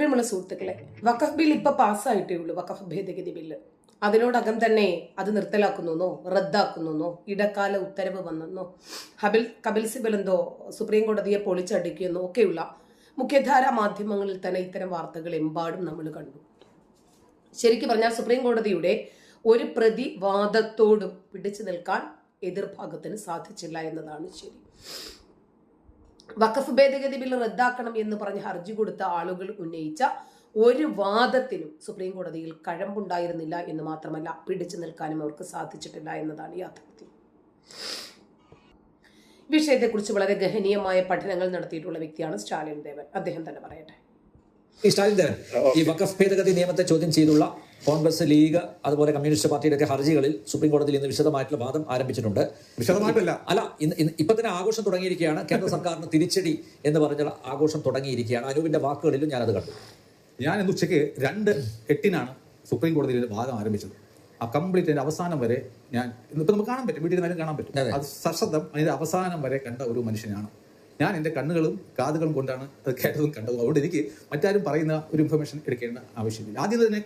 പ്രിയമുള്ള സുഹൃത്തുക്കളെ വഖഫ് ബിൽ ഇപ്പൊ പാസ്സായിട്ടേ ഉള്ളൂ വഖഫ് ഭേദഗതി ബില്ല്. അതിനോടകം തന്നെ അത് നിർത്തലാക്കുന്നോ റദ്ദാക്കുന്നോ ഇടക്കാല ഉത്തരവ് വന്നെന്നോ ഹബിൽ കപിൽ സിബൽ എന്തോ സുപ്രീം കോടതിയെ പൊളിച്ചടിക്കുമെന്നോ ഒക്കെയുള്ള മുഖ്യധാര മാധ്യമങ്ങളിൽ തന്നെ ഇത്തരം വാർത്തകൾ എമ്പാടും നമ്മൾ കണ്ടു. ശരിക്കും പറഞ്ഞാൽ സുപ്രീം കോടതിയുടെ ഒരു പ്രതിവാദത്തോടും പിടിച്ചു നിൽക്കാൻ എതിർഭാഗത്തിന് സാധിച്ചില്ല എന്നതാണ് ശരി. വഖഫ് ഭേദഗതി ബിൽ റദ്ദാക്കണം എന്ന് പറഞ്ഞ് ഹർജി കൊടുത്ത ആളുകൾ ഉന്നയിച്ച ഒരു വാദത്തിനും സുപ്രീം കോടതിയിൽ കഴമ്പുണ്ടായിരുന്നില്ല എന്ന് മാത്രമല്ല പിടിച്ചു നിൽക്കാനും അവർക്ക് സാധിച്ചിട്ടില്ല എന്നതാണ് യാഥാർത്ഥ്യം. വിഷയത്തെക്കുറിച്ച് വളരെ ഗഹനീയമായ പഠനങ്ങൾ നടത്തിയിട്ടുള്ള വ്യക്തിയാണ് സ്റ്റാലിൻ ദേവൻ. അദ്ദേഹം തന്നെ പറയട്ടെ. സ്റ്റാലിൻ ദേവൻ ഈ വഖഫ് ഭേദഗതി നിയമത്തെ ചോദ്യം ചെയ്തുള്ള കോൺഗ്രസ് ലീഗ് അതുപോലെ കമ്മ്യൂണിസ്റ്റ് പാർട്ടിയുടെ ഒക്കെ ഹർജികളിൽ സുപ്രീം കോടതിയിൽ ഇന്ന് വിശദമായിട്ടുള്ള വാദം ആരംഭിച്ചിട്ടുണ്ട്. വിശദമായിട്ടല്ല. അല്ല ഇന്ന് ഇന്ന് ഇപ്പൊ തന്നെ ആഘോഷം തുടങ്ങിയിരിക്കുകയാണ്. കേന്ദ്ര സർക്കാരിന് തിരിച്ചടി എന്ന് പറഞ്ഞ ആഘോഷം തുടങ്ങിയിരിക്കുകയാണ്. അനൂപിന്റെ വാക്കുകളിലും ഞാനത് കണ്ടു. ഞാൻ ഇന്ന് ഉച്ചയ്ക്ക് രണ്ട് എട്ടിനാണ് സുപ്രീം കോടതിയിൽ വാദം ആരംഭിച്ചത്. ആ കംപ്ലീറ്റ് അതിന്റെ അവസാനം വരെ ഞാൻ ഇന്നിപ്പോ നമുക്ക് കാണാൻ പറ്റും. വീട്ടിൽ നിന്നാലും കാണാൻ പറ്റും. അത്. സശബ്ദം അതിന്റെ അവസാനം വരെ കണ്ട ഒരു മനുഷ്യനാണ് ഞാൻ എന്റെ കണ്ണുകളും കാതുകളും കൊണ്ടാണ് അത് കേട്ടതും കണ്ടതും. അതുകൊണ്ട് എനിക്ക് മറ്റാരും പറയുന്ന ഒരു ഇൻഫർമേഷൻ എടുക്കേണ്ട ആവശ്യമില്ല. ആദ്യം തന്നെ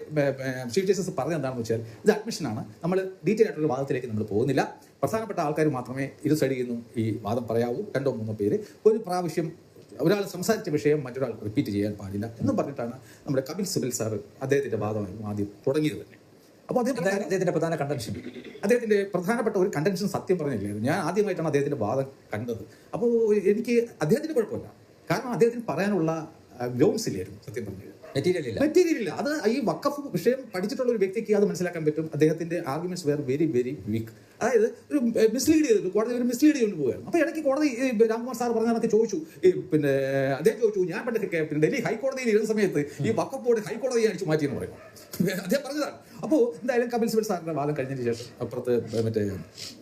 ചീഫ് ജസ്റ്റിസ് പറഞ്ഞത് എന്താണെന്ന് വെച്ചാൽ ഇത് അഡ്മിഷനാണ് നമ്മൾ ഡീറ്റെയിൽ ആയിട്ടുള്ള വാദത്തിലേക്ക് നമ്മൾ പോകുന്നില്ല. പ്രധാനപ്പെട്ട ആൾക്കാർ മാത്രമേ ഇത് സൈഡിൽ നിന്നും ഈ വാദം പറയാവൂ. രണ്ടോ മൂന്നോ പേര് ഒരു പ്രാവശ്യം ഒരാൾ സംസാരിച്ച വിഷയം മറ്റൊരാൾ റിപ്പീറ്റ് ചെയ്യാൻ പാടില്ല എന്ന് പറഞ്ഞിട്ടാണ് നമ്മുടെ കപിൽ സിബിൽ സാർ അദ്ദേഹത്തിന്റെ വാദമായിരുന്നു ആദ്യം തുടങ്ങിയത് തന്നെ. അപ്പോൾ അദ്ദേഹം അദ്ദേഹത്തിന്റെ പ്രധാന കണ്ടൻഷൻ അദ്ദേഹത്തിന്റെ പ്രധാനപ്പെട്ട ഒരു കണ്ടൻഷൻ സത്യം പറഞ്ഞില്ലായിരുന്നു ഞാൻ ആദ്യമായിട്ടാണ് അദ്ദേഹത്തിന്റെ വാദം കണ്ടത്. അപ്പോൾ എനിക്ക് അദ്ദേഹത്തിന് കുഴപ്പമില്ല. കാരണം അദ്ദേഹത്തിന് പറയാനുള്ള ഗ്രൗണ്ട്സ് ഇല്ലായിരുന്നു സത്യം പറഞ്ഞു മെറ്റീരിയൽ ഇല്ല. മെറ്റീരിയൽ ഇല്ല. അത് ഈ വക്കഫ് വിഷയം പഠിച്ചിട്ടുള്ള ഒരു വ്യക്തിക്ക് അത് മനസ്സിലാക്കാൻ പറ്റും. അദ്ദേഹത്തിന്റെ arguments were very very weak അതായത് ഒരു മിസ്ലീഡ് ചെയ്തു. കോടതി ഒരു മിസ്ലീഡ് ചെയ്തുകൊണ്ട് പോവുകയാണ്. അപ്പൊ ഇടയ്ക്ക് കോടതി രാംകുമാർ സാർ പറഞ്ഞ കണക്ക് ചോദിച്ചു. പിന്നെ അദ്ദേഹം ചോദിച്ചു ഞാൻ പണ്ടൊക്കെ ഡൽഹി ഹൈക്കോടതിയിൽ ഇരുന്ന സമയത്ത് ഈ വക്കഫ് ബോർഡ് ഹൈക്കോടതിയെ അടിച്ചു മാറ്റിയെന്ന് പറയും. അദ്ദേഹം പറഞ്ഞതാണ്. അപ്പോൾ എന്തായാലും കപിൽ സിബൽ സാറിന്റെ വാദം കഴിഞ്ഞതിന് ശേഷം അപ്പുറത്ത് മറ്റേ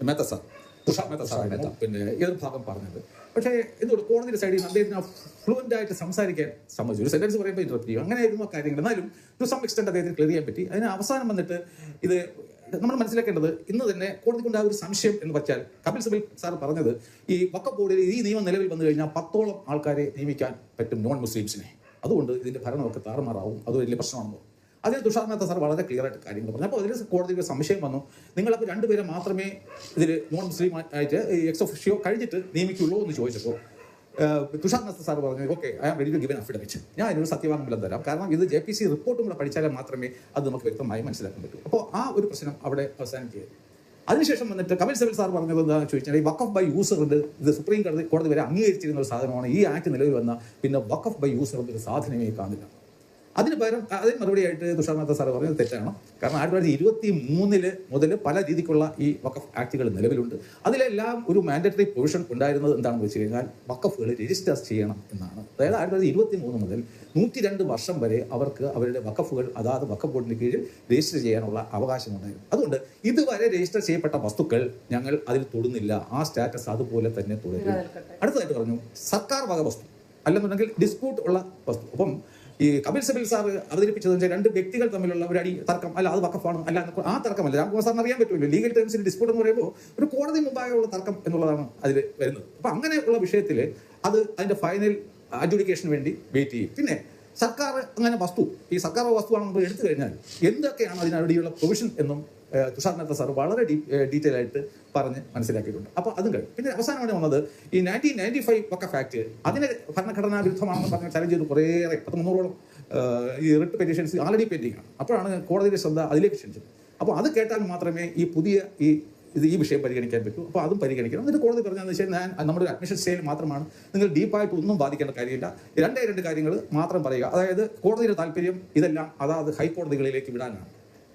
മേത്ത സാർ തുഷാർ മേത്ത സാറായിരുന്നു പിന്നെ ഏതൊരു ഭാഗം പറഞ്ഞത്. പക്ഷേ എന്തുകൊണ്ട് കോടതിയുടെ സൈഡിൽ നിന്ന് അദ്ദേഹത്തിന് ഫ്ലുവന്റ് ആയിട്ട് സംസാരിക്കാൻ സമ്മതിച്ചു? ഒരു സെന്റൻസ് പറയുമ്പോൾ ഇന്റർപ്റ്റ് ചെയ്യും അങ്ങനെയായിരുന്നു കാര്യങ്ങൾ. എന്നാലും ടു സം എക്സ്റ്റെന്റ് അദ്ദേഹത്തിന് ക്ലിയർ ചെയ്യാൻ പറ്റി. അതിന് അവസാനം വന്നിട്ട് ഇത് നമ്മൾ മനസ്സിലാക്കേണ്ടത് ഇന്ന് തന്നെ കോടതിക്കുണ്ടായ ഒരു സംശയം എന്ന് വെച്ചാൽ കപിൽ സിബൽ സാർ പറഞ്ഞത് ഈ വക്ക ബോർഡിൽ ഈ നിയമം നിലവിൽ വന്നു കഴിഞ്ഞാൽ പത്തോളം ആൾക്കാരെ നിയമിക്കാൻ പറ്റും നോൺ മുസ്ലിംസിനെ അതുകൊണ്ട് ഇതിന്റെ ഭരണമൊക്കെ താറുമാറാവും. അത് വലിയ പ്രശ്നമാണെന്ന് അതിന് തുഷാർ മേത്ത സാർ വളരെ ക്ലിയർ ആയിട്ട് കാര്യങ്ങൾ പറഞ്ഞു. അപ്പോൾ അതിൽ കോടതിയുടെ സംശയം വന്നു. നിങ്ങളപ്പോൾ രണ്ടുപേരെ മാത്രമേ ഇതിൽ നോൺ മുസ്ലിം ആയിട്ട് എക്സ് ഒഫിഷ്യോ കഴിഞ്ഞിട്ട് നിയമിക്കുള്ളൂ എന്ന് ചോദിച്ചപ്പോൾ തുഷാർ മേത്ത സാർ പറഞ്ഞു okay I am ready to given affidavit ഞാൻ ഇതിനൊരു സത്യവാങ്മൂലം തരാം. കാരണം ഇത് ജെ പി സി റിപ്പോർട്ടും കൂടെ പഠിച്ചാലേ മാത്രമേ അത് നമുക്ക് വ്യക്തമായി മനസ്സിലാക്കാൻ പറ്റൂ. അപ്പോൾ ആ ഒരു പ്രശ്നം അവിടെ അവസാനിക്കുകയായിരുന്നു അതിനുശേഷം വന്നിട്ട് കപിൽ സെബിൽ സാർ പറഞ്ഞത് എന്താണെന്ന് ചോദിച്ചാൽ ഈ വക്കഫ് ബൈ യൂസർ ഉണ്ട്. ഇത് സുപ്രീം കോടതി കോടതി വരെ അംഗീകരിച്ചിരുന്ന ഒരു സാധനമാണ്. ഈ ആക്ട് നിലവിൽ വന്ന പിന്നെ വക്കഫ് ബൈ യൂസർ ഒരു സാധനമേ കാണില്ല അതിന് പകരം അതിന് മറുപടിയായിട്ട് തുഷാർ മേത്ത സാറ് പറഞ്ഞത് തെറ്റാണ്. കാരണം ആയിരത്തി തൊള്ളായിരത്തി ഇരുപത്തി മൂന്നിൽ മുതൽ പല രീതിക്കുള്ള ഈ വക്കഫ് ആക്ടുകൾ നിലവിലുണ്ട്. അതിലെല്ലാം ഒരു മാൻഡറ്ററി പ്രൊവിഷൻ ഉണ്ടായിരുന്നത് എന്താണെന്ന് വെച്ച് കഴിഞ്ഞാൽ വക്കഫുകൾ രജിസ്റ്റർ ചെയ്യണം എന്നാണ്. അതായത് ആയിരത്തി തൊള്ളായിരത്തി ഇരുപത്തി മൂന്ന് മുതൽ നൂറ്റി രണ്ട് വർഷം വരെ അവർക്ക് അവരുടെ വക്കഫുകൾ അതാത് വക്കഫ് ബോർഡിന് കീഴിൽ രജിസ്റ്റർ ചെയ്യാനുള്ള അവകാശമുണ്ടായിരുന്നു. അതുകൊണ്ട് ഇതുവരെ രജിസ്റ്റർ ചെയ്യപ്പെട്ട വസ്തുക്കൾ ഞങ്ങൾ അതിൽ തൊടുന്നില്ല. ആ സ്റ്റാറ്റസ് അതുപോലെ തന്നെ തുടരും. അടുത്തതായിട്ട് പറഞ്ഞു സർക്കാർ വക വസ്തു അല്ലെന്നുണ്ടെങ്കിൽ ഡിസ്പ്യൂട്ട് ഉള്ള വസ്തു. അപ്പം ഈ കപിൽ സിബിൽ സാർ അവതരിപ്പിച്ചത് വെച്ചാൽ രണ്ട് വ്യക്തികൾ തമ്മിലുള്ള ഒരു അടി തർക്കം അല്ല അത് വക്കഫാണ് അല്ല ആ തർക്കമല്ല രാംകുമാർ സാറിന് അറിയാൻ പറ്റുമല്ലോ. ലീഗൽ ടേംസിൽ ഡിസ്പ്യൂട്ട് എന്ന് പറയുമ്പോൾ ഒരു കോടതി മുമ്പാകെയുള്ള തർക്കം എന്നുള്ളതാണ് അതിൽ വരുന്നത്. അപ്പൊ അങ്ങനെയുള്ള വിഷയത്തിൽ അത് അതിന്റെ ഫൈനൽ അഡ്ജുഡിക്കേഷന് വേണ്ടി വെയിറ്റ് ചെയ്യും. പിന്നെ സർക്കാർ അങ്ങനെ വസ്തു ഈ സർക്കാർ വസ്തുവാണ് നമ്മൾ എടുത്തു കഴിഞ്ഞാൽ എന്തൊക്കെയാണ് അതിനടിയുള്ള പ്രൊവിഷൻ എന്നും തുഷാർ മേത്ത സാർ വളരെ ഡീറ്റെയിൽ ആയിട്ട് പറഞ്ഞ് മനസ്സിലാക്കിയിട്ടുണ്ട്. അപ്പോൾ അതും കഴിഞ്ഞു. പിന്നെ അവസാനമാണ് വന്നത് ഈ നയന്റീൻ നയന്റി ഫൈവ് ഒക്കെ ഫാക്ട് അതിന് ഭരണഘടനാ വിരുദ്ധമാണെന്ന് പറഞ്ഞ് ചലഞ്ച് ചെയ്ത് കുറേയേറെ പത്ത് മുന്നൂറോളം ഈ റിട്ട് പെറ്റീഷൻസ് ആൾറെഡി പെൻഡിങ് ആണ്. അപ്പോഴാണ് കോടതിയുടെ ശ്രദ്ധ അതിലേക്ക് ക്ഷണിച്ചത്. അപ്പോൾ അത് കേട്ടാൽ മാത്രമേ ഈ പുതിയ ഈ ഇത് ഈ വിഷയം പരിഗണിക്കാൻ പറ്റും. അപ്പോൾ അതും പരിഗണിക്കണം. എന്നിട്ട് കോടതി പറഞ്ഞതെന്ന് വെച്ചാൽ ഞാൻ നമ്മുടെ അഡ്മിഷൻ സ്റ്റേൽ മാത്രമാണ്. നിങ്ങൾ ഡീപ്പായിട്ട് ഒന്നും ബാധിക്കേണ്ട കാര്യമില്ല. രണ്ടേ രണ്ട് കാര്യങ്ങൾ മാത്രം പറയുക. അതായത് കോടതിയുടെ താല്പര്യം ഇതെല്ലാം അതാത് ഹൈക്കോടതികളിലേക്ക് വിടാനാണ്.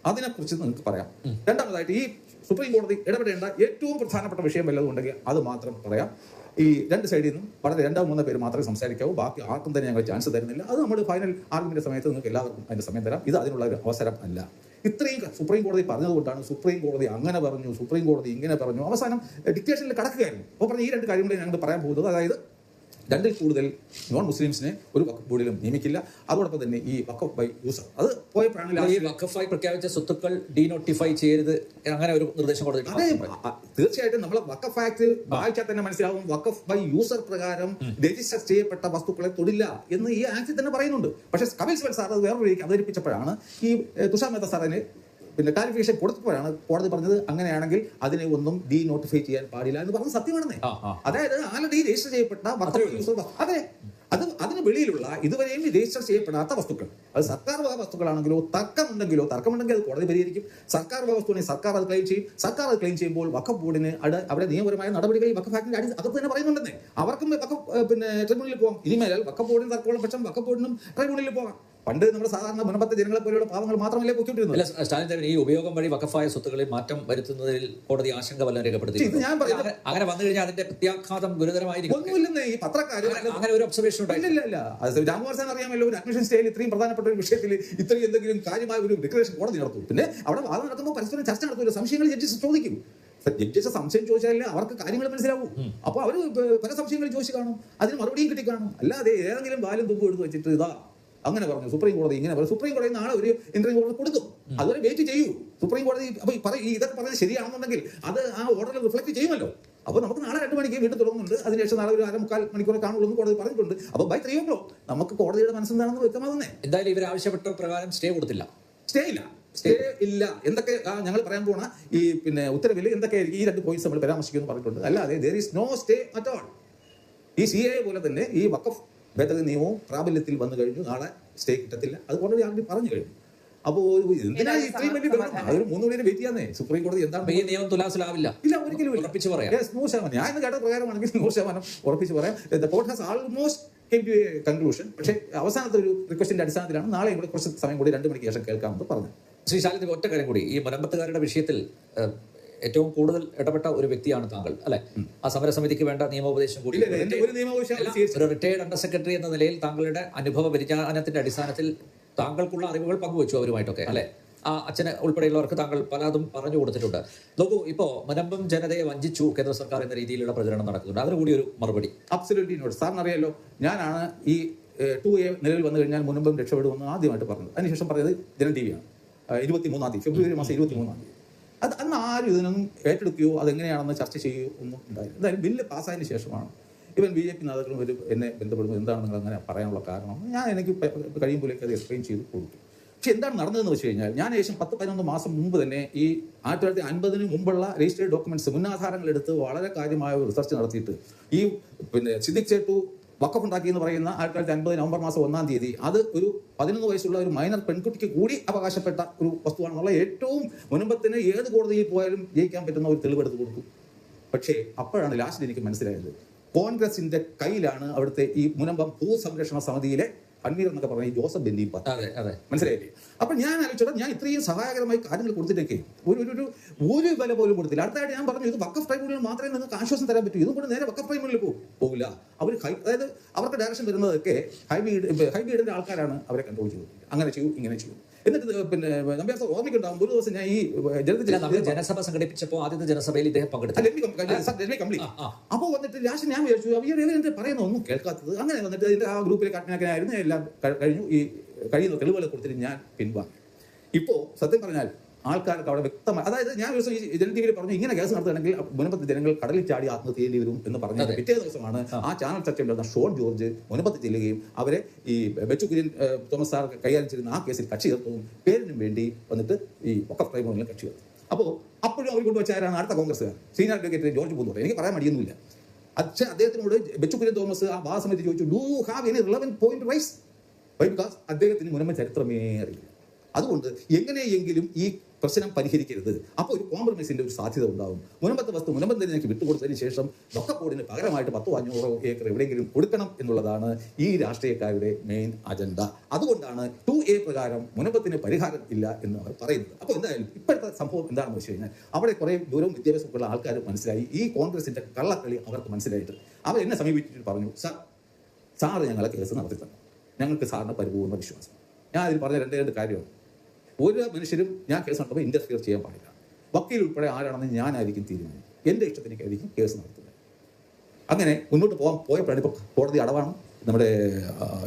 അതിനെക്കുറിച്ച് നിങ്ങൾക്ക് പറയാം. രണ്ടാമതായിട്ട് ഈ സുപ്രീം കോടതി ഇടപെടേണ്ട ഏറ്റവും പ്രധാനപ്പെട്ട വിഷയം വല്ലതും ഉണ്ടെങ്കിൽ അത് മാത്രം പറയാം. ഈ രണ്ട് സൈഡിൽ നിന്നും വളരെ രണ്ടോ മൂന്നോ പേര് മാത്രമേ സംസാരിക്കാവൂ. ബാക്കി ആർക്കും തന്നെ ഞങ്ങൾ ചാൻസ് തരുന്നില്ല. അത് നമ്മൾ ഫൈനൽ ആർഗ്യുമെന്റ് സമയത്ത് നിങ്ങൾക്ക് എല്ലാവർക്കും അതിന്റെ സമയം തരാം. ഇത് അതിനുള്ള ഒരു അവസരം അല്ല. ഇത്രയും സുപ്രീം കോടതി പറഞ്ഞതുകൊണ്ടാണ് സുപ്രീം കോടതി അങ്ങനെ പറഞ്ഞു സുപ്രീം കോടതി ഇങ്ങനെ പറഞ്ഞു. അവസാനം ഡിക്റ്റേഷനിൽ കടക്കുകയായിരുന്നു. അപ്പോൾ പറഞ്ഞ ഈ രണ്ട് കാര്യങ്ങളെ ഞങ്ങൾ പറയാൻ പോകുന്നത്. അതായത് രണ്ടിൽ കൂടുതൽ നോൺ മുസ്ലിംസിനെ ഒരു വഖഫ് ബോർഡിലും നിയമിക്കില്ല. അതോടൊപ്പം തന്നെ ഈ വഖഫ് ബൈ യൂസർ. അത് പോയപ്പോഴാണ് ഈ വഖഫായി പ്രഖ്യാപിച്ച സ്വത്തുക്കൾ ഡീനോട്ടിഫൈ ചെയ്യരുത് അങ്ങനെ ഒരു നിർദ്ദേശം കൊടുത്തിട്ടുണ്ട്. തീർച്ചയായിട്ടും നമ്മൾ വക്കഫ് ആക്ട് വായിച്ചാൽ തന്നെ മനസ്സിലാവും വക്കഫ് ബൈ യൂസർ പ്രകാരം രജിസ്റ്റർ ചെയ്യപ്പെട്ട വസ്തുക്കളെ തൊടില്ല എന്ന് ഈ ആക്ടിൽ തന്നെ പറയുന്നുണ്ട്. പക്ഷേ കപിൽ സിബൽ സാർ അത് വേറൊരു രീതിക്ക് അവതരിപ്പിച്ചപ്പോഴാണ് ഈ തുഷാർ മേത്ത സാറിന് പിന്നെ ക്ലാരിഫിക്കേഷൻ കൊടുത്തപ്പോഴാണ് കോടതി പറഞ്ഞത് അങ്ങനെയാണെങ്കിൽ അതിനെ ഒന്നും ഡി നോട്ടിഫൈ ചെയ്യാൻ പാടില്ല എന്ന് പറഞ്ഞ സത്യമാണെന്നേ. അതായത് ആൾറെഡി രജിസ്റ്റർ ചെയ്യപ്പെട്ട അതെ. അത് അതിന് വെളിയിലുള്ള ഇതുവരെയും രജിസ്റ്റർ ചെയ്യപ്പെടാത്ത വസ്തുക്കൾ. അത് സർക്കാർ വക വസ്തുക്കളാണെങ്കിലോ തർക്കമുണ്ടെങ്കിലോ തർക്കമുണ്ടെങ്കിൽ അത് കോടതി പരിഹരിക്കും. സർക്കാർ വക വസ്തുവാണെങ്കിൽ സർക്കാർ അത് ക്ലെയിം ചെയ്യും. സർക്കാർ അത് ക്ലെയിം ചെയ്യുമ്പോൾ വഖഫ് ബോർഡിന് അവിടെ അവിടെ നിയമപരമായ നടപടികൾ ഈ ഫാക്ടറി ആക്ടിന്റെ അടി അകത്ത് തന്നെ പറയുന്നുണ്ടെന്നേ. അവർക്കും വഖഫ് പിന്നെ ട്രിബ്യൂണലിൽ പോകാം ഇനിമേലാൽ വഖഫ് ബോർഡിന് തർക്കമുള്ള പക്ഷം വഖഫ് ബോർഡിനും ട്രിബ്യൂണലിൽ പോകാം പണ്ട് നമ്മുടെ സാധാരണ മുൻപത്തെ ജനങ്ങളെ പോലെയുള്ള പാവങ്ങൾ മാത്രമല്ലേ പൊക്കിക്കൊണ്ടിരുന്നത് അല്ല സ്റ്റാലിൻ ഈ ഉപയോഗം വഴി വഖഫായ സ്വത്തുക്കളിൽ മാറ്റം വരുത്തുന്നതിൽ കോടതി ആശങ്ക വല്ലതും രേഖപ്പെടുത്തി ഞാൻ പറയുന്നത് അങ്ങനെ- വന്നു കഴിഞ്ഞാൽ അതിന്റെ പ്രത്യാഘാതം ഗുരുതരമായിരിക്കും. ഒന്നുമില്ലെന്ന് ഈ പത്രക്കാര് അങ്ങനെ- ഒരു ഒബ്സർവേഷൻ ഉണ്ടായില്ല ഇല്ല സാർ അറിയാമല്ലോ ഒരു അഡ്മിഷൻ സ്റ്റേയിൽ ഇത്രയും പ്രധാനപ്പെട്ട ഒരു വിഷയത്തിൽ ഇത്രയും എന്തെങ്കിലും കാര്യമായ ഒരു ഡിക്ലറേഷൻ കോടതി നടത്തും. പിന്നെ അവിടെ വാദം നടക്കുമ്പോൾ പരസ്പരം ചർച്ച നടത്തുമല്ലോ സംശയങ്ങൾ ജഡ്ജസ് ചോദിക്കും. ജഡ്ജസ് സംശയം ചോദിച്ചാലേ അവർക്ക് കാര്യങ്ങൾ മനസ്സിലാവും. അപ്പോൾ അവർ പല സംശയങ്ങൾ ചോദിച്ചു കാണും. അതിന് മറുപടിയും കിട്ടി കാണും. അല്ലാതെ ഏതെങ്കിലും ബാലും തുമ്പും എടുത്ത് വെച്ചിട്ട് ഇതാ അങ്ങനെ പറഞ്ഞു. സുപ്രീം കോടതി ഇങ്ങനെ പറഞ്ഞു. സുപ്രീം കോടതി നാളെ ഒരു ഇന്റർവ്യൂ കോടതി കൊടുക്കും. അതുവരെ വെയിറ്റ് ചെയ്യൂ. സുപ്രീം കോടതി അപ്പൊ ഈ ഇതൊക്കെ പറഞ്ഞത് ശരിയാണെന്നുണ്ടെങ്കിൽ അത് ആ ഓർഡറിൽ റിഫ്ലക്ട് ചെയ്യുമല്ലോ. അപ്പോൾ നമുക്ക് നാളെ രണ്ട് മണിക്ക് വീട്ടിൽ തുടങ്ങുന്നുണ്ട്. അതിനുശേഷം നാളെ ഒരു അര മുക്കാൽ മണിക്കൂർ കാണുള്ളൂ എന്ന് കോടതി പറഞ്ഞിട്ടുണ്ട്. അപ്പോൾ ബൈ ത്രീ ഓ ക്ലോക്ക് നമുക്ക് കോടതിയുടെ മനസ്സെന്താണെന്ന് വ്യക്തമാകുന്നേ? എന്തായാലും ഇവർ ആവശ്യപ്പെട്ട പ്രകാരം സ്റ്റേ കൊടുത്തില്ല. സ്റ്റേ ഇല്ല. സ്റ്റേ ഇല്ല. എന്തൊക്കെ ഞങ്ങൾ പറയാൻ പോണ ഈ പിന്നെ ഉത്തരവിൽ എന്തൊക്കെ ഈ രണ്ട് പോയിന്റ്സ് നമ്മൾ പരാമർശിക്കുമെന്ന് പറഞ്ഞിട്ടുണ്ട്. അല്ലാതെ there is no stay at all ഈ സി എ പോലെ തന്നെ ഈ വഖഫ് ഭേദഗതി നിയമവും പ്രാബല്യത്തിൽ വന്നു കഴിഞ്ഞു. നാളെ സ്റ്റേ കിട്ടത്തില്ല. അത് ഓൾറെഡി ആൾറെഡി പറഞ്ഞു കഴിഞ്ഞു. അപ്പോൾ എന്തിനാ ഇത്രയും വലിയ? അതൊരു മൂന്ന് മണിനെ വെയിറ്റ് ചെയ്യാന്നേ. സുപ്രീം കോടതി എന്താണ് ഈ നിയമം തുലാസിലാവില്ല. ഇല്ല ഒരിക്കലും. ഉറപ്പിച്ച് പറയാം. Yes, നൂറ് ശതമാനം. ഞാൻ ഇന്ന് കേട്ട പ്രകാരമാണെങ്കിൽ നൂറ് ശതമാനം ഉറപ്പിച്ച് പറയാം. The court has almost came to a conclusion പക്ഷേ അവസാനത്തെ ഒരു റിക്വസ്റ്റിന്റെ അടിസ്ഥാനത്തിലാണ് നാളെ കൂടെ കുറച്ച് സമയം കൂടി രണ്ട് മണിക്ക് ശേഷം കേൾക്കാമെന്ന് പറഞ്ഞു ശ്രീ ശാലിന്റെ ഒറ്റ കാര്യം കൂടി. ഈ മരമ്പത്തുകാരുടെ വിഷയത്തിൽ ഏറ്റവും കൂടുതൽ ഇടപെട്ട ഒരു വ്യക്തിയാണ് താങ്കൾ അല്ലെ? ആ സമരസമിതിക്ക് വേണ്ട നിയമോപദേശം കൂടി ഒരു നിയമോപദേശം ഒരു റിട്ടയർഡ് അണ്ടർ സെക്രട്ടറി എന്ന നിലയിൽ താങ്കളുടെ അനുഭവ പരിജ്ഞാനത്തിന്റെ അടിസ്ഥാനത്തിൽ താങ്കൾക്കുള്ള അറിവുകൾ പങ്കുവച്ചു അവരുമായിട്ടൊക്കെ അല്ലെ? ആ അച്ഛനെ ഉൾപ്പെടെയുള്ളവർക്ക് താങ്കൾ പലതും പറഞ്ഞു കൊടുത്തിട്ടുണ്ട്. നോക്കൂ ഇപ്പോ മുനമ്പം ജനതയെ വഞ്ചിച്ചു കേന്ദ്ര സർക്കാർ എന്ന രീതിയിലുള്ള പ്രചരണം നടക്കുന്നുണ്ട്. അതിന് കൂടി ഒരു മറുപടി. അബ്സല്യൂട്ട്ലി നോട്ട് സാറിന് അറിയാലോ ഞാനാണ് ഈ ടു എ നിലവിൽ വന്നു കഴിഞ്ഞാൽ മുൻപും രക്ഷപ്പെടുമെന്ന് ആദ്യമായിട്ട് പറഞ്ഞത്. അതിനുശേഷം പറഞ്ഞത് ജനം ടി വിയാണ് ഇരുപത്തി മൂന്നാം തീയതി ഫെബ്രുവരി മാസം ഇരുപത്തി മൂന്നാം തീയതി. അത് അന്ന് ആരും ഇതിനൊന്നും ഏറ്റെടുക്കുകയോ അതെങ്ങനെയാണെന്ന് ചർച്ച ചെയ്യുകയോ ഒന്നും ഉണ്ടായില്ല. എന്തായാലും ബില്ല് പാസ്സായതിനു ശേഷമാണ്. ഇവൻ ബി ജെ പി നേതാക്കളും ഒരു എന്നെ ബന്ധപ്പെടുമ്പോൾ എന്താണ് നിങ്ങൾ അങ്ങനെ പറയാനുള്ള കാരണം? ഞാൻ എനിക്ക് കഴിയുമ്പോഴേക്ക് അത് എക്സ്പ്ലെയിൻ ചെയ്ത് കൊടുത്തു പക്ഷെ എന്താണ് നടന്നതെന്ന് വെച്ച് കഴിഞ്ഞാൽ ഞാൻ ഏകദേശം പത്ത് പതിനൊന്ന് മാസം മുമ്പ് തന്നെ ഈ ആയിരത്തി തൊള്ളായിരത്തി അൻപതിന് മുമ്പുള്ള രജിസ്റ്റേഡ് ഡോക്യുമെന്റ്സ് മുന്നാധാരങ്ങൾ എടുത്ത് വളരെ കാര്യമായ റിസർച്ച് നടത്തിയിട്ട് ഈ പിന്നെ സിദ്ദിഖ് ചേട്ടു വക്കഫ് ഉണ്ടാക്കി എന്ന് പറയുന്ന ആയിരത്തി തൊള്ളായിരത്തി അൻപത് നവംബർ മാസം ഒന്നാം തീയതി. അത് ഒരു പതിനൊന്ന് വയസ്സുള്ള ഒരു മൈനർ പെൺകുട്ടിക്ക് കൂടി അവകാശപ്പെട്ട ഒരു വസ്തുവാണെന്നുള്ള ഏറ്റവും മുൻപത്തിന് ഏത് കോടതിയിൽ പോയാലും ജയിക്കാൻ പറ്റുന്ന ഒരു തെളിവെടുത്ത് കൊടുത്തു പക്ഷേ അപ്പോഴാണ് ലാസ്റ്റ് എനിക്ക് മനസ്സിലായത്. കോൺഗ്രസിന്റെ കയ്യിലാണ് അവിടുത്തെ ഈ മുനമ്പം ഭൂസംരക്ഷണ സമിതിയിലെ അൻവീർ എന്നൊക്കെ പറഞ്ഞ ജോസഫ് ബെന്നിയും അതെ അതെ. മനസ്സിലായില്ലേ? അപ്പൊ ഞാൻ ആലോചിച്ചത് ഞാൻ ഇത്രയും സഹായകരമായി കാര്യങ്ങൾ കൊടുത്തിട്ടൊക്കെ ഒരു ഒരു ഒരു വില പോലും കൊടുത്തില്ല. അടുത്തായിട്ട് ഞാൻ പറഞ്ഞു ഇത് വക്കഫ് ട്രൈബ്യൂണൽ മാത്രമേ നിങ്ങൾക്ക് ആശ്വാസം തരാൻ പറ്റൂ. ഇതും കൂടെ നേരെ വക്കഫ് ട്രൈബ്യൂണലിൽ പോകും. പോകില്ല അവർ ഹൈ അതായത് അവർക്ക് ഡയറക്ഷൻ വരുന്നതൊക്കെ ഹൈബീഡ് ഹൈബീഡിന്റെ ആൾക്കാരാണ് അവരെ കൺട്രോൾ ചെയ്തത് അങ്ങനെ ചെയ്യൂ ഇങ്ങനെ ചെയ്യും. എന്നിട്ട് പിന്നെ നമ്പ്യാർ സാർ ഓർമ്മയ്ക്കുണ്ടാവും ഒരു ദിവസം ഞാൻ ഈ ജനത്തിൽ ജനസഭ സംഘടിപ്പിച്ചപ്പോൾ ആദ്യത്തെ ജനസഭയിൽ ഇദ്ദേഹം പങ്കെടുത്തു. അപ്പോൾ വന്നിട്ട് ലാസ്റ്റ് ഞാൻ വിചാരിച്ചു അവർ എന്റെ പറയുന്ന ഒന്നും കേൾക്കാത്തത്. അങ്ങനെ വന്നിട്ട് ഇതിന്റെ ആ ഗ്രൂപ്പിലെ കട്ടിനായിരുന്നു എല്ലാം കഴിഞ്ഞു. ഈ കഴിയുന്ന തെളിവുകൾ കൊടുത്തിട്ട് ഞാൻ പിൻവാങ്ങി. ഇപ്പോ സത്യം പറഞ്ഞാൽ ആൾക്കാർക്ക് അവിടെ വ്യക്തമായി അതായത് ഞാൻ ദിവസം ഈ ജന പറഞ്ഞു ഇങ്ങനെ കേസ് നടത്തുകയാണെങ്കിൽ മുനമ്പത്ത് ജനങ്ങൾ കടലിൽ ചാടി ആത്മഹത്യ ചെയ്യേണ്ടി വരും എന്ന് പറഞ്ഞ പിറ്റേ ദിവസമാണ് ആ. ചാനൽ ചർച്ച ഉണ്ടായിരുന്ന ഷോൺ ജോർജ് മുനമ്പത്ത് ചെല്ലുകയും അവരെ ഈ ബെച്ചു കുര്യൻ തോമസ് സാർ കൈകാര്യം ചെയ്യുന്ന ആ കേസിൽ കക്ഷി ചേർത്തതും പേരിനും വേണ്ടി വന്നിട്ട് ഈ ഒക്കെ ട്രൈബ്യൂണലിൽ കക്ഷി ചേർത്തു. അപ്പോൾ അപ്പോഴും അവർ കൊണ്ടുവച്ചാരാണ് അടുത്ത കോൺഗ്രസ്സുകാർ. Senior advocate George Poonthottam. എനിക്ക് പറയാൻ മടിയൊന്നുമില്ല. അച്ഛൻ അദ്ദേഹത്തിനോട് ബെച്ചു കുര്യൻ തോമസ് ആ വാസമയത്ത് ചോദിച്ചു do you have any relevant point raise by because അദ്ദേഹത്തിന് മുനമ്മ ചരിത്രമേ അറിയില്ല. അതുകൊണ്ട് എങ്ങനെയെങ്കിലും ഈ പ്രശ്നം പരിഹരിക്കരുത്. അപ്പോൾ ഒരു കോംപ്രമൈസിന്റെ ഒരു സാധ്യത ഉണ്ടാകും മുനമ്പത്തെ വസ്തു മുനമ്പം തന്നെ എനിക്ക് വിട്ടുകൊടുത്തതിന് ശേഷം വക്കപ്പോടിന് പകരമായിട്ട് പത്തോ അഞ്ഞൂറോ ഏക്കർ എവിടെയെങ്കിലും കൊടുക്കണം എന്നുള്ളതാണ് ഈ രാഷ്ട്രീയക്കാരുടെ മെയിൻ അജണ്ട അതുകൊണ്ടാണ് ടു എ പ്രകാരം മുനമ്പത്തിന് പരിഹാരം ഇല്ല എന്ന് അവർ പറയുന്നത്. അപ്പോൾ എന്തായാലും ഇപ്പോഴത്തെ സംഭവം എന്താണെന്ന് വെച്ച് കഴിഞ്ഞാൽ അവിടെ കുറേ ദൂരവും വിദ്യാഭ്യാസമൊക്കെയുള്ള ആൾക്കാർ മനസ്സിലായി. ഈ കോൺഗ്രസിന്റെ കള്ളക്കളി അവർക്ക് മനസ്സിലായിട്ട്. അവർ എന്നെ സമീപിച്ചിട്ട് പറഞ്ഞു സാർ സാറ് ഞങ്ങളെ കേസ് നടത്തി തന്നു ഞങ്ങൾക്ക് സാറിന് പരിപൂർണ വിശ്വാസം. ഞാൻ അതിൽ പറഞ്ഞ രണ്ടേ രണ്ട് കാര്യമാണ്. ഒരു മനുഷ്യരും ഞാൻ കേസ് നടത്തുമ്പോൾ ഇന്റർഫിയർ ചെയ്യാൻ പാടില്ല. വക്കീൽ ഉൾപ്പെടെ ആരാണെന്ന് ഞാനായിരിക്കും തീരുമാനിക്കും എന്റെ ഇഷ്ടത്തിനേക്കായിരിക്കും കേസ് നടത്തുന്നത്. അങ്ങനെ മുന്നോട്ട് പോകാൻ പോയപ്പോഴാണ് ഇപ്പോൾ കോടതി അടവാണ് നമ്മുടെ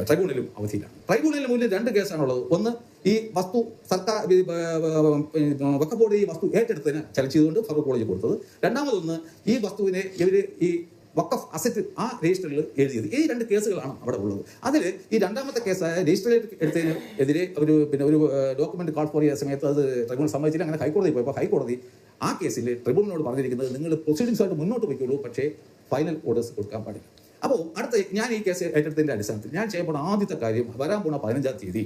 ട്രൈബ്യൂണലും അവധിയിലാണ്. ട്രൈബ്യൂണലിന് മുന്നിൽ രണ്ട് കേസാണുള്ളത്. ഒന്ന് ഈ വസ്തു സർക്കാർ വക്കബോർഡ് ഈ വസ്തു ഏറ്റെടുത്തതിന് ചലച്ചതുകൊണ്ട് ഫറൂഖ് കോളേജ് കൊടുത്തത്. രണ്ടാമതൊന്ന് ഈ വസ്തുവിനെ ഇവർ ഈ വക്കഫ് അസറ്റ് ആ രജിസ്റ്ററിൽ എഴുതിയത്. ഈ രണ്ട് കേസുകളാണ് അവിടെ ഉള്ളത്. അതിൽ ഈ രണ്ടാമത്തെ കേസായ രജിസ്റ്ററിൽ എടുത്തതിന് എതിരെ ഒരു പിന്നെ ഒരു ഡോക്യുമെന്റ് കാൾ ഫോർ ചെയ്ത സമയത്ത് അത് ട്രിബ്യൂണൽ സമ്മതിച്ചില്ല അങ്ങനെ ഹൈക്കോടതി പോയപ്പോൾ ഹൈക്കോടതി ആ കേസിൽ ട്രിബ്യൂണലിനോട് പറഞ്ഞിരിക്കുന്നത് നിങ്ങൾ പ്രൊസീഡിങ്സുമായിട്ട് മുന്നോട്ട് പോയിക്കോളൂ പക്ഷേ ഫൈനൽ ഓർഡേഴ്സ് കൊടുക്കാൻ പാടില്ല. അപ്പോൾ അടുത്ത ഞാൻ ഈ കേസ് ഏറ്റെടുത്തതിന്റെ അടിസ്ഥാനത്തിൽ ഞാൻ ചെയ്യപ്പെടുന്ന ആദ്യത്തെ കാര്യം വരാൻ പോണ പതിനഞ്ചാം തീയതി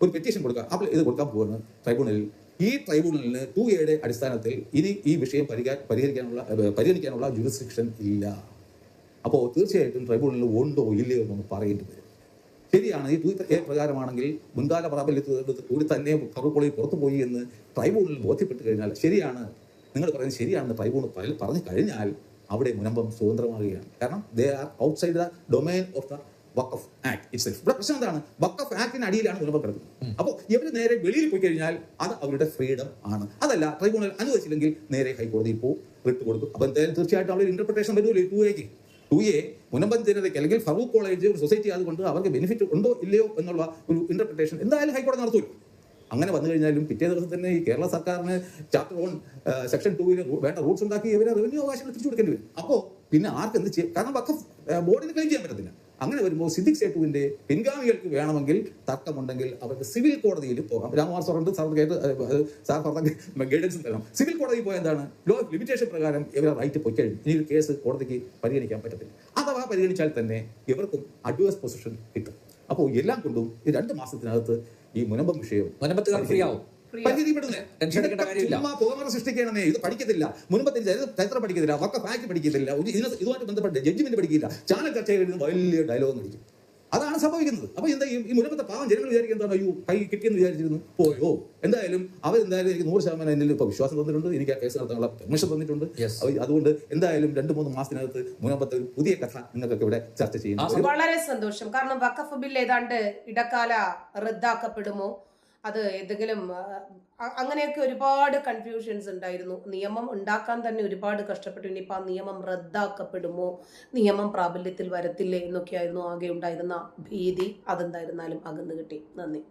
ഒരു പെറ്റീഷൻ കൊടുക്കുക. അപ്പോൾ ഇത് കൊടുക്കാൻ പോകുന്നു ട്രൈബ്യൂണലിൽ ഈ ട്രൈബ്യൂണലിന് ടു എയുടെ അടിസ്ഥാനത്തിൽ ഇനി ഈ വിഷയം പരിഹാ- പരിഹരിക്കാനുള്ള പരിഗണിക്കാനുള്ള ജുറിസ്ഡിക്ഷൻ ഇല്ല. അപ്പോൾ തീർച്ചയായിട്ടും ട്രൈബ്യൂണലിൽ ഉണ്ടോ ഇല്ലയോ എന്നൊന്ന് പറയേണ്ടി വരും. ശരിയാണ് ഈ തൂത്ത പ്രകാരമാണെങ്കിൽ മുൻകാല പ്രാബല്യത്തോട് കൂടി തന്നെ കറുപ്പൊളി പുറത്തു പോയി എന്ന് ട്രൈബ്യൂണൽ ബോധ്യപ്പെട്ട് കഴിഞ്ഞാൽ ശരിയാണ്. നിങ്ങൾ പറയുന്നത് ശരിയാണെന്ന് ട്രൈബ്യൂണൽ പറ- പറഞ്ഞു കഴിഞ്ഞാൽ അവിടെ മുനമ്പം സ്വതന്ത്രമാകുകയാണ് കാരണം they are outside the domain of the waqf act itself ഇവിടെ പ്രശ്നം എന്താണ്? വക്കഫ് ആക്ടിന് അടിയിലാണ് മുനമ്പം കിടക്കുന്നത്. അപ്പോൾ ഇവർ നേരെ വെളിയിൽ പോയി കഴിഞ്ഞാൽ അത് അവരുടെ ഫ്രീഡം ആണ്. അതല്ല ട്രൈബ്യൂണൽ അനുവദിച്ചില്ലെങ്കിൽ നേരെ ഹൈക്കോടതിയിൽ പോകും റിട്ട് കൊടുക്കും. അപ്പോൾ എന്തായാലും തീർച്ചയായിട്ടും അവിടെ ഇന്റർപ്രിട്ടേഷൻ വരുമല്ലോ ടു എക്ക് ടു എ മുനമ്പൻ അല്ലെങ്കിൽ ഫറൂഖ് കോളേജ് ഒരു സൊസൈറ്റി ആയതുകൊണ്ട് അവർക്ക് ബെനിഫിറ്റ് ഉണ്ടോ ഇല്ലയോ എന്നുള്ള ഒരു ഇന്റർപ്രിട്ടേഷൻ എന്തായാലും ഹൈക്കോടതി നടത്തൂ. അങ്ങനെ വന്നു കഴിഞ്ഞാലും പിറ്റേ ദിവസം തന്നെ ഈ കേരള സർക്കാരിന് ചാപ്റ്റർ വൺ സെക്ഷൻ ടൂവിൽ വേണ്ട റൂൾസ് ഉണ്ടാക്കി ഇവരെ റവന്യൂ അവകാശങ്ങൾ തിരിച്ചു കൊടുക്കേണ്ടി വരും. അപ്പോൾ പിന്നെ ആർക്ക് എന്ത് ചെയ്യും കാരണം വക്കഫ് ബോർഡിന് ക്ലെയിം ചെയ്യാൻ പറ്റത്തില്ല. അങ്ങനെ വരുമ്പോൾ സിദ്ദിഖ് സേട്ടുവിന്റെ പിൻഗാമികൾക്ക് വേണമെങ്കിൽ തർക്കമുണ്ടെങ്കിൽ അവർക്ക് സിവിൽ കോടതിയിൽ പോകാം. രാമകുമാർ സാറുണ്ട് സാർ കേട്ട് സാർ പറഞ്ഞ ഗൈഡൻസ് തരണം സിവിൽ കോടതിയിൽ പോയാൽ എന്താണ്? ലോ ലിമിറ്റേഷൻ പ്രകാരം ഇവരെ റൈറ്റ് പോയി ഇനി ഒരു കേസ് കോടതിക്ക് പരിഗണിക്കാൻ പറ്റത്തില്ല. അഥവാ പരിഗണിച്ചാൽ തന്നെ ഇവർക്കും അഡ്വേഴ്സ് പൊസിഷൻ കിട്ടും. അപ്പോൾ എല്ലാം കൊണ്ടും ഈ രണ്ട് മാസത്തിനകത്ത് ഈ മുനമ്പം വിഷയം മുനമ്പത്തുകാർ ഫ്രീ ആവും. പുകമറ സൃഷ്ടിക്കണമേ ഇത് പഠിക്കത്തില്ല. മുൻപത്തെ ചരിത്ര- പഠിക്കത്തില്ല. വക്ക ഫാക്ട് പഠിക്കത്തില്ല. ഇതിന് ഇതുമായിട്ട് ബന്ധപ്പെട്ട് ജഡ്ജ്മെന്റ് പഠിക്കില്ല. ചാനൽ ചർച്ച വലിയ ഡയലോഗ് നടിക്കും അതാണ് സംഭവിക്കുന്നത്. അപ്പൊ എന്താ ഈ മുൻപത്തെ പാവം ജനങ്ങൾ വിചാരിക്കുന്നത് അയ്യോ കൈ കിട്ടിയെന്ന് വിചാരിച്ചിരുന്നു. പോയോ? എന്തായാലും അവർ എന്തായാലും എനിക്ക് നൂറ് ശതമാനം എന്നിൽ ഇപ്പൊ വിശ്വാസം തന്നിട്ടുണ്ട്. എനിക്ക് ആ കേസ് നടത്താനുള്ള പെർമിഷൻ തന്നിട്ടുണ്ട്. അതുകൊണ്ട് എന്തായാലും രണ്ട് മൂന്ന് മാസത്തിനകത്ത് മുനമ്പത്തെ ഒരു പുതിയ കഥ നിങ്ങൾക്കൊക്കെ ഇവിടെ ചർച്ച ചെയ്യുന്നു. വളരെ സന്തോഷം. കാരണം വക്കഫ് ബിൽ ഏതാണ്ട് ഇടക്കാല റദ്ദാക്കപ്പെടുമോ? അത് ഏതെങ്കിലും അങ്ങനെയൊക്കെ ഒരുപാട് കൺഫ്യൂഷൻസ് ഉണ്ടായിരുന്നു. നിയമം ഉണ്ടാക്കാൻ തന്നെ ഒരുപാട് കഷ്ടപ്പെട്ടു. ഇനിയിപ്പോൾ ആ നിയമം റദ്ദാക്കപ്പെടുമോ? നിയമം പ്രാബല്യത്തിൽ വരത്തില്ലേ? എന്നൊക്കെയായിരുന്നു ആകെ ഉണ്ടായിരുന്ന ഭീതി. അതെന്തായിരുന്നാലും അകന്നു കിട്ടി. നന്ദി.